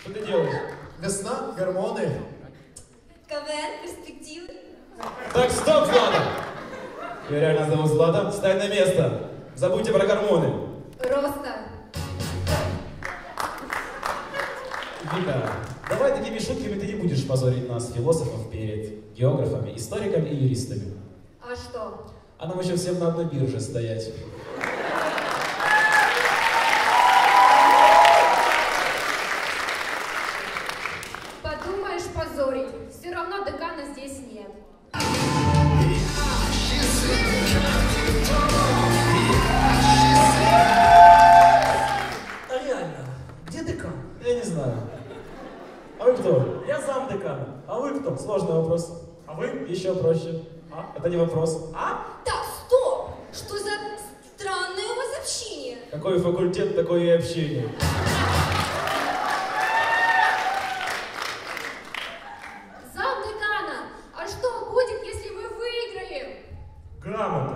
Что ты делаешь? Весна, гормоны. КВН, перспективы. Так, стоп, Злата! Я реально зовут Злата. Встань на место. Забудьте про гормоны. Роста. Вика, давай такими шутками ты не будешь позорить нас, философов, перед географами, историками и юристами. А что? А нам еще всем на одной бирже стоять. Подумаешь, позорить. Все равно декана здесь нет. Реально, где декан? Я не знаю. А вы кто? Я декана. А вы кто? Сложный вопрос. А вы? Еще проще. А? Это не вопрос. А? Так, стоп! Что за странное у вас общение? Какой факультет, такое и общение. Зам декана, а что будет, если мы выиграем? Грамоты.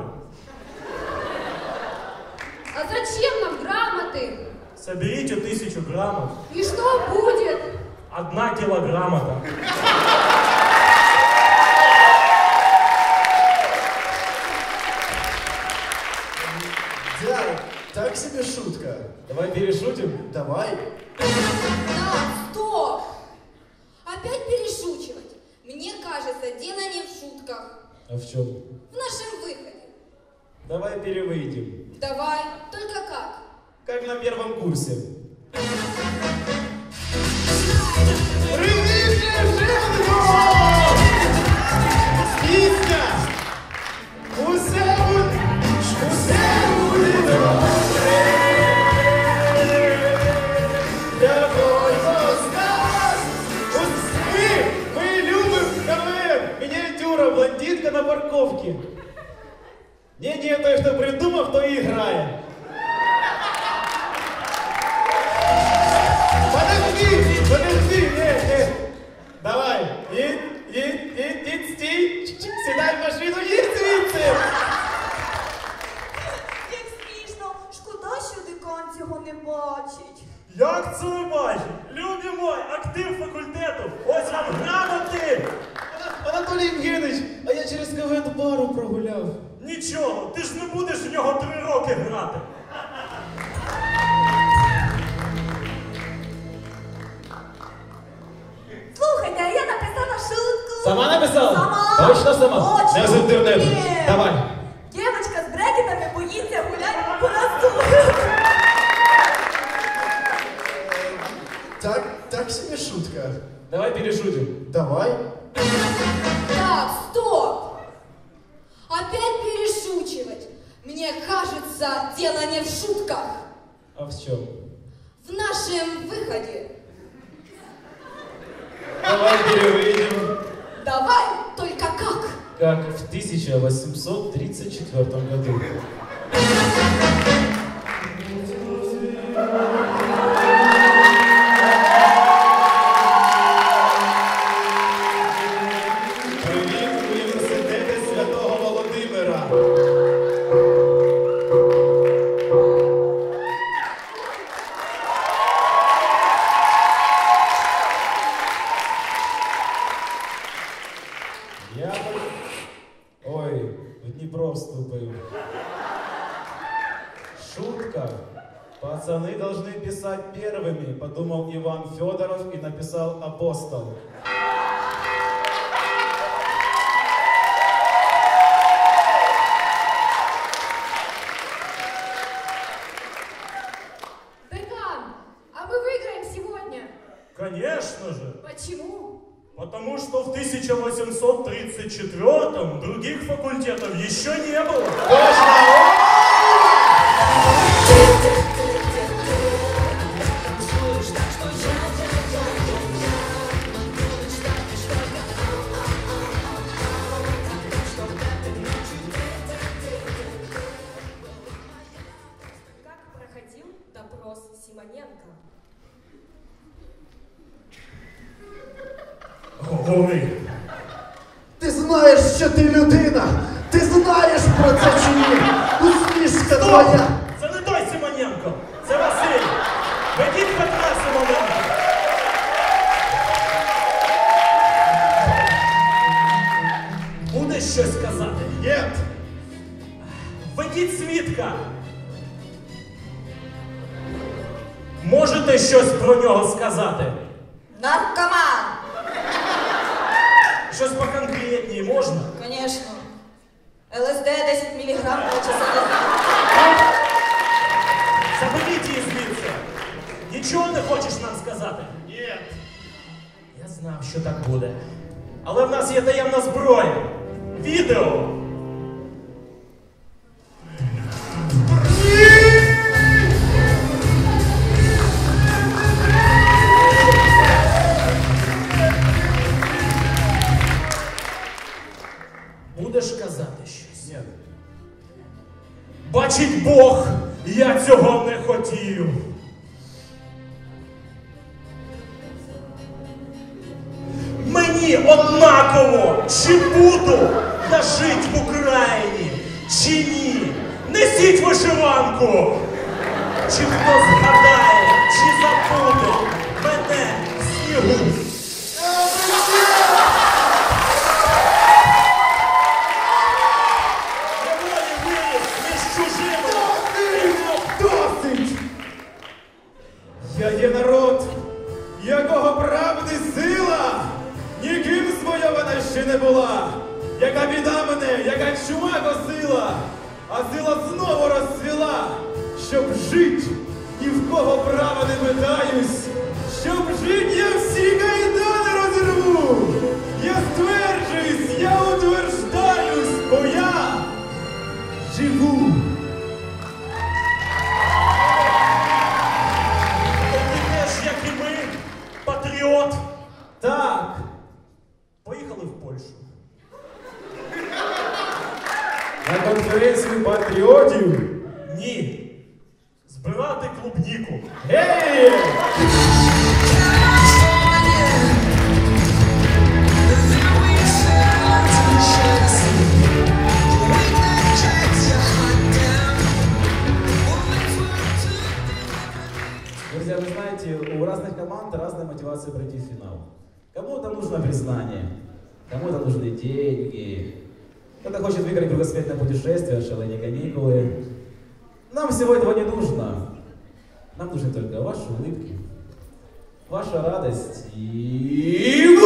А зачем нам грамоты? Соберите тысячу граммов. И что будет? Одна килограммата. Дядь, так себе шутка. Давай перешутим. Давай. Так, стоп! Опять перешучивать. Мне кажется, дело не в шутках. А в чем? В нашем выходе. Давай перевыйдем. Давай, только как? Как на первом курсе. Парковке. Не-не, той, кто придумал, кто и играет. Бару прогуляв. Нічого, ти ж не будеш в нього три роки грати. Слухайте, а я написала шутку. Сама написала? Сама. Точно сама? Точно. Не з інтернету. Опять перешучивать. Мне кажется, дело не в шутках. А в чем? В нашем выходе. Давай перевыйдем. Давай, только как? Как в 1834 Шутка. Пацаны должны писать первыми, подумал Иван Федоров и написал апостол. Декан, а мы выиграем сегодня. Конечно же. Почему? Потому что в 1834 других факультетов еще не было. Как допрос Симоненко? Говори. Ти знаєш, що ти людина! Ти знаєш про це чи ні? Усмішка твоя! Це не той Симоненко. Можете щось про нього сказати? Наркоман! Щось поконкретніше можна? Конечно. ЛСД 10 мг полчаса назад. Заберіть її звідси. Нічого не хочеш нам сказати? Ні. Я знав, що так буде. Але в нас є таємна зброя. Відео. Мені однаково, чи буду я жить в Україні, чи ні. Несіть вишиванку. Чи хто згадає, чи забуде звойована не була. Яка біда мене, яка чума косила, а сила знову розцвіла, щоб жить, ні в кого права не питаюсь, щоб жить я всі кайдани розірву. Я стверджуюсь, я утверждаюсь, бо я живу. Ти теж, як і ми, патріот. Так, на конференцію патріотів. Ні. Збирати клубніку. Гей! Друзья, вы знаете, у разных команд разная мотивация пройти в финал. Кому-то нужно признание, кому-то нужны деньги, кто-то хочет выиграть кругосветное путешествие, шалые каникулы. Нам всего этого не нужно. Нам нужны только ваши улыбки, ваша радость и